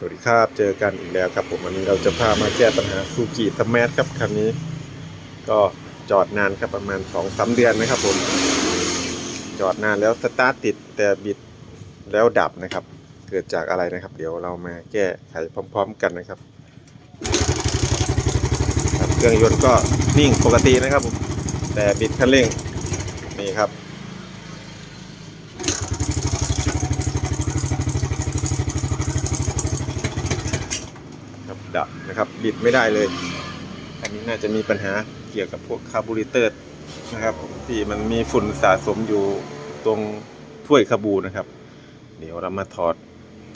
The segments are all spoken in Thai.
สวัสดีครับ เจอกันอีกแล้วครับผมวันนี้เราจะพามาแก้ปัญหาซูกิสมาร์ทครับคันนี้ ก็จอดนานครับประมาณ2อสาเดือนนะครับผม จอดนานแล้วสตาร์ทติดแต่บิดแล้วดับนะครับ เกิดจากอะไรนะครับ เดี๋ยวเรามาแก้ไขพร้อม ๆ กันนะครับเครื่องยนต์ก็นิ่งปกตินะครับผมแต่บิดคันเร่งนี่ครับ ครับ ดับนะครับบิดไม่ได้เลย อันนี้น่าจะมีปัญหาเกี่ยวกับพวกคาร์บูเรเตอร์นะครับที่มันมีฝุ่นสะสมอยู่ตรงถ้วยคาบูนะครับ เดี๋ยวเรามาถอด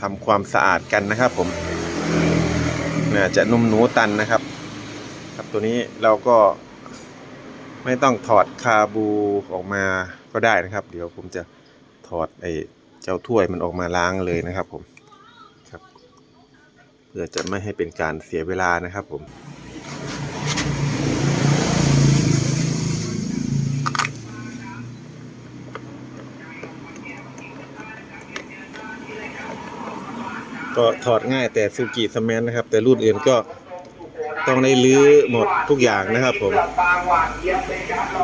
ทำความสะอาดกันนะครับ ผมน่าจะนุ่มหนูตันนะครับ ครับตัวนี้เราก็ไม่ต้องถอดคาบูออกมาก็ได้นะครับ เดี๋ยวผมจะถอดไอ้เจ้าถ้วยมันออกมาล้างเลยนะครับผม พื่อจะไม่ให้เป็นการเสียเวลานะครับผมก็ถอดง่ายแต่ซูกิสแมนนะครับ แต่รุ่นอื่นก็ต้องได้ลื้อหมดทุกอย่างนะครับผม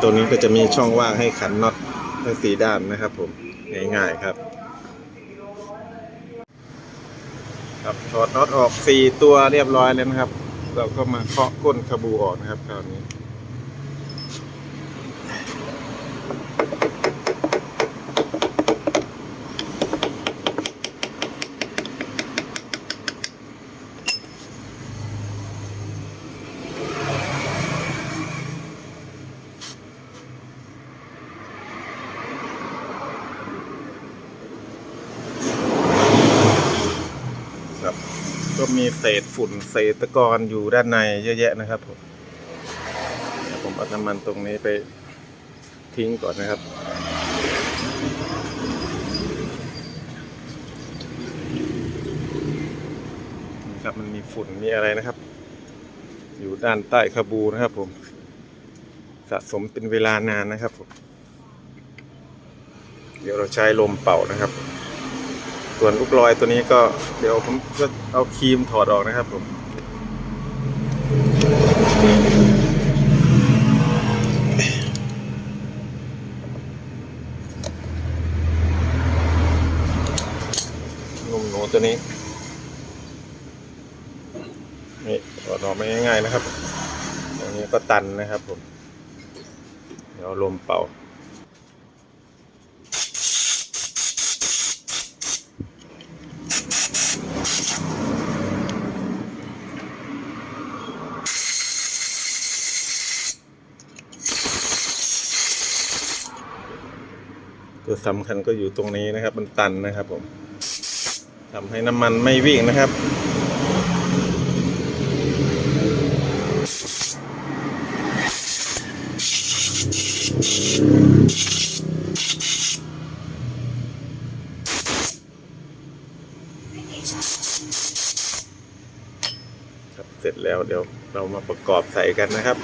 ตัวนี้ก็จะมีช่องว่างให้ขันน็อตทั้งสีด้านนะครับผมง่ายๆครับ ครับถอดน็อตออก 4 ตัวเรียบร้อยแล้วนะครับ เราก็มาเคาะก้นคาบูออกนะครับคราวนี้ ครับ ก็มีเศษฝุ่นเศษตะกอนอยู่ด้านในเยอะแยะนะครับผมผมเอาน้ำมันตรงนี้ไปทิ้งก่อนนะครับนะครับมันมีฝุ่นมีอะไรนะครับ อยู่ด้านใต้คาบูนะครับผม สะสมเป็นเวลานานนะครับผม เดี๋ยวเราใช้ลมเป่านะครับ ส่วนลูกลอยตัวนี้ก็เดี๋ยวผมจะเอาครีมถอดออกนะครับผมนุ่มหนูตัวนี้นี่ถอดออกไม่ง่ายๆนะครับตรงนี้ก็ตันนะครับผม เดี๋ยวลมเป่า ตัวสำคัญก็อยู่ตรงนี้นะครับ มันตันนะครับผมทำให้น้ำมันไม่วิ่งนะครับครับเสร็จแล้วเดี๋ยวเรามาประกอบใส่กันนะครับ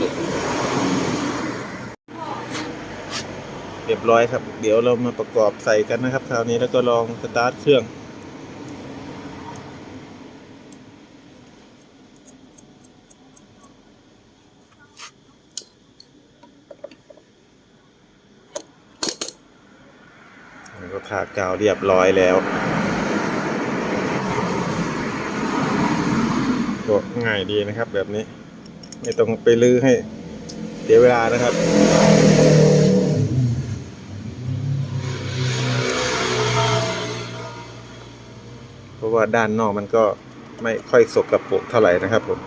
เรียบร้อยครับ เดี๋ยวเรามาประกอบใส่กันนะครับ คราวนี้แล้วก็ลองสตาร์ทเครื่อง แล้วก็ทากาวเรียบร้อยแล้ว ก็ง่ายดีนะครับแบบนี้ ไม่ต้องไปลื้อให้เสียเวลานะครับ เพราะ ว่าด้านนอกมันก็ไม่ค่อยสกปรกเท่าไหร่นะครับผม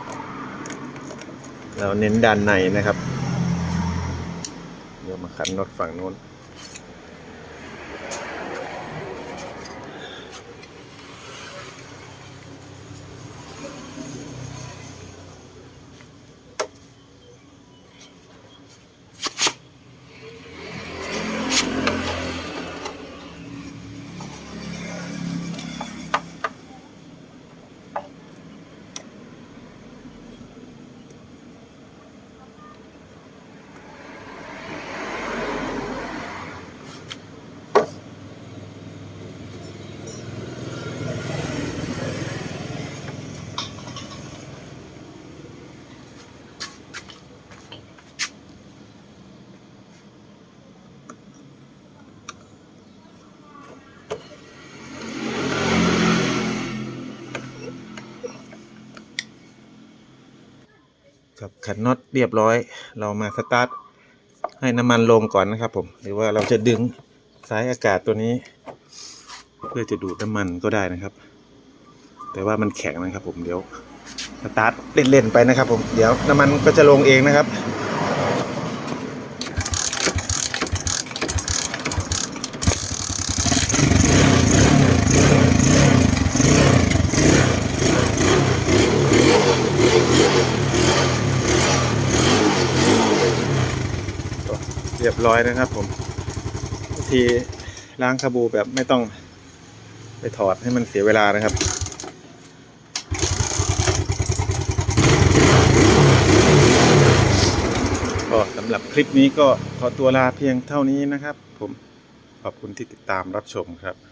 เราเน้นด้านในนะครับ เดี๋ยวมาขันน็อตฝั่งโน้น ครับขันน็อตเรียบร้อย เรามาสตาร์ทให้น้ำมันลงก่อนนะครับผม หรือว่าเราจะดึงสายอากาศตัวนี้ เพื่อจะดูดน้ำมันก็ได้นะครับ แต่ว่ามันแข็งนะครับผมเดี๋ยวสตาร์ทเล่นๆไปนะครับผมเดี๋ยวน้ำมันก็จะลงเองนะครับ เรียบร้อยนะครับผมวิธีล้างคาบูแบบไม่ต้องไปถอดให้มันเสียเวลานะครับก็สำหรับคลิปนี้ก็ขอตัวลาเพียงเท่านี้นะครับ ผมขอบคุณที่ติดตามรับชมครับ